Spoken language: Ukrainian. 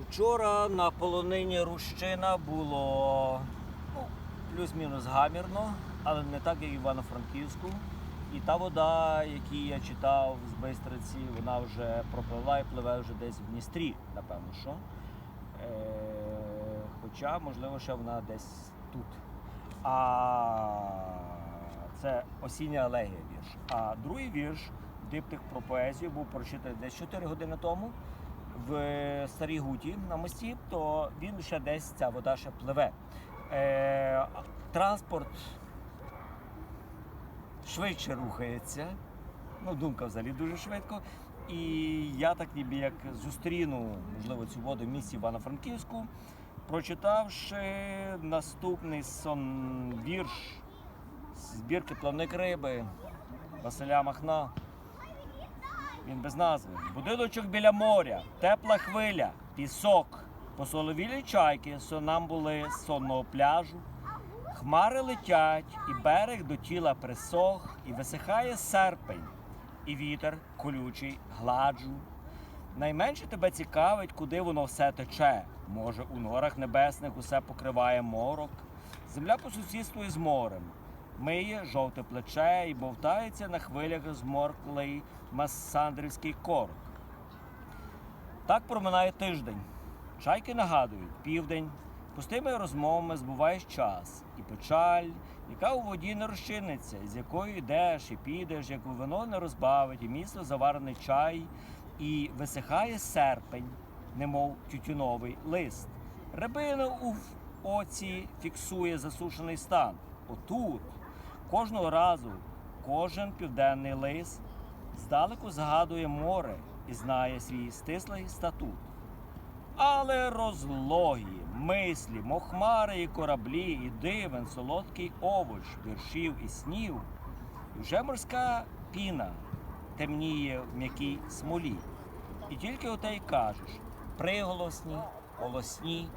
Учора на полонині Рущина було ну, плюс-мінус гамірно, але не так, як Івано-Франківську. І та вода, яку я читав з Бистриці, вона вже пропливла і пливе вже десь в Дністрі, напевно, що. Е, хоча, можливо, ще вона десь тут. А це осіння алегія вірш. А другий вірш, диптих про поезію, був прочитаний десь 4 години тому в Старій Гуті на мості, то він ще десь ця вода ще пливе. Е, транспорт швидше рухається. Ну, думка взагалі дуже швидко. І я так ніби як зустріну, можливо, цю воду в місті Івано-Франківську, прочитавши наступний сон вірш збірки Плавник риби Василя Махна. Він без назви. Будиночок біля моря, тепла хвиля, пісок, посоловілі чайки, сонамбули з сонного пляжу. Хмари летять, і берег до тіла присох, і висихає серпень, і вітер колючий гладжу. Найменше тебе цікавить, куди воно все тече. Може, у норах небесних усе покриває морок. Земля по сусідству із морем. Миє жовте плече і бовтається на хвилях зморклий масандрівський корк. Так проминає тиждень. Чайки нагадують південь. Пустими розмовами збуваєш час і печаль, яка у воді не розчиниться, з якою йдеш і підеш, яку вино не розбавить, і міцно заварений чай, і висихає серпень, немов тютюновий лист. Рибина у оці фіксує засушений стан. Отут кожного разу кожен південний лис здалеку згадує море і знає свій стислий статут. Але розлогі, мислі, мохмари і кораблі, і дивен, солодкий овоч, віршів і снів, і вже морська піна темніє в м'якій смолі. І тільки оте й кажеш приголосні, голосні,